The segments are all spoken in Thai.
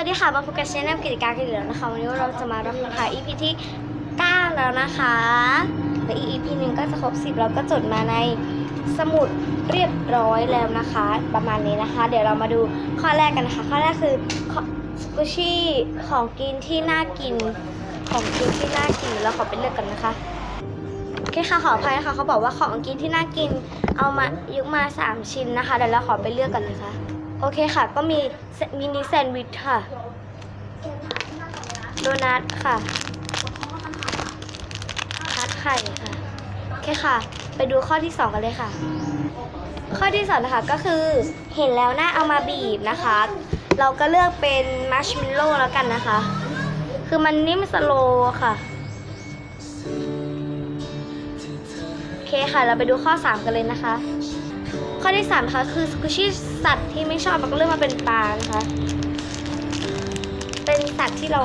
วัสดีค่ะ มาพบกับชแนลกิจการกันอีกแล้วนะคะ วันนี้เราจะมารับประทาน EP ที่ 9 แล้วนะคะและอีก EP หนึ่งก็จะครบ 10เราก็จดมาในสมุดเรียบร้อยแล้วนะคะ ประมาณนี้นะคะ เดี๋ยวเรามาดูข้อแรกกันนะคะ ข้อแรกคือสกุชี่ของกินที่น่ากิน ของกินที่น่ากินเราขอไปเลือกกันนะคะโอเคค่ะขออภัยนะคะเขาบอกว่าของกินที่น่ากินเอามายุกมา 3 ชิ้นนะคะเดี๋ยวเราขอไปเลือกกันนะคะ โอเคค่ะ ก็มีมินิแซนด์วิชค่ะ โดนัทค่ะทัดไข่ค่ะ โอเคค่ะ ไปดูข้อที่ 2 กันเลยค่ะ ข้อที่สองนะคะก็คือเห็นแล้วน่าเอามาบีบนะคะ เราก็เลือกเป็นมัชเมลโล่แล้วกันนะคะ คือมันนิ่มสโลค่ะโอเคค่ะ เราไปดูข้อ 3 กันเลยนะคะ ข้อที่3นะคะคือสกุชี่สัตว์ที่ไม่ชอบเราก็เลือกมาเป็นปลานะคะเป็นสัตว์ที่เรา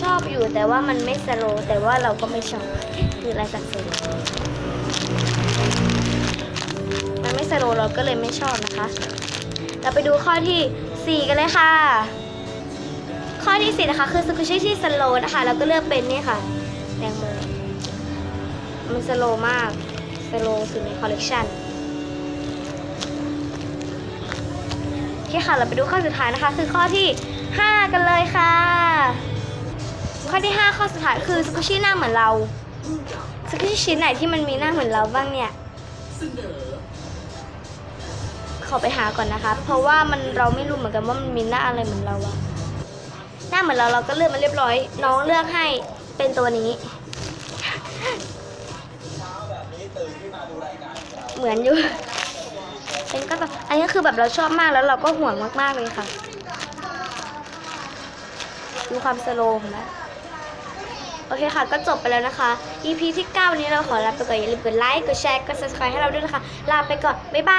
ชอบอยู่แต่ว่ามันไม่สโลแต่ว่าเราก็ไม่ชอบคืออะไรสัตว์สโลว์มันไม่สโลเราก็เลยไม่ชอบนะคะ เราไปดูข้อทีสี่4 กันเลยค่ะ ข้อที่ 4 นะคะ คือสกุชี่ที่สโลนะคะเราก็เลือกเป็นนี่ค่ะแตงโมมันสโลมาก สโลว์สุดในคอลเลกชันโอเคค่ะ เราไปดูข้อสุดท้ายนะคะ คือข้อที่ 5 กันเลยค่ะ ข้อที่ 5 ข้อสุดท้ายคือสกุชี่หน้าเหมือนเราสกุชี่ชิ้นไหนที่มันมีหน้าเหมือนเราบ้างเนี่ยขอไปหาก่อนนะคะ เพราะว่ามันเราไม่รู้เหมือนกันว่ามันมีหน้าอะไรเหมือนเราอะหน้าเหมือนเราเราก็เลือกมาเรียบร้อย น้องเลือกให้เป็นตัวนี้ เหมือนอยู่เป็นก็แบบอันนี้คือแบบเราชอบมากแล้วเราก็ห่วงมากๆเลยค่ะ ดูความสโลว์ของมันโอเคค่ะ ก็จบไปแล้วนะคะ EP ที่9นี้เราขอลาไปก่อนอย่าลืมกดไลค์ กดแชร์ กด subscribe ให้เราด้วยนะคะ ลาไปก่อน บ๊ายบาย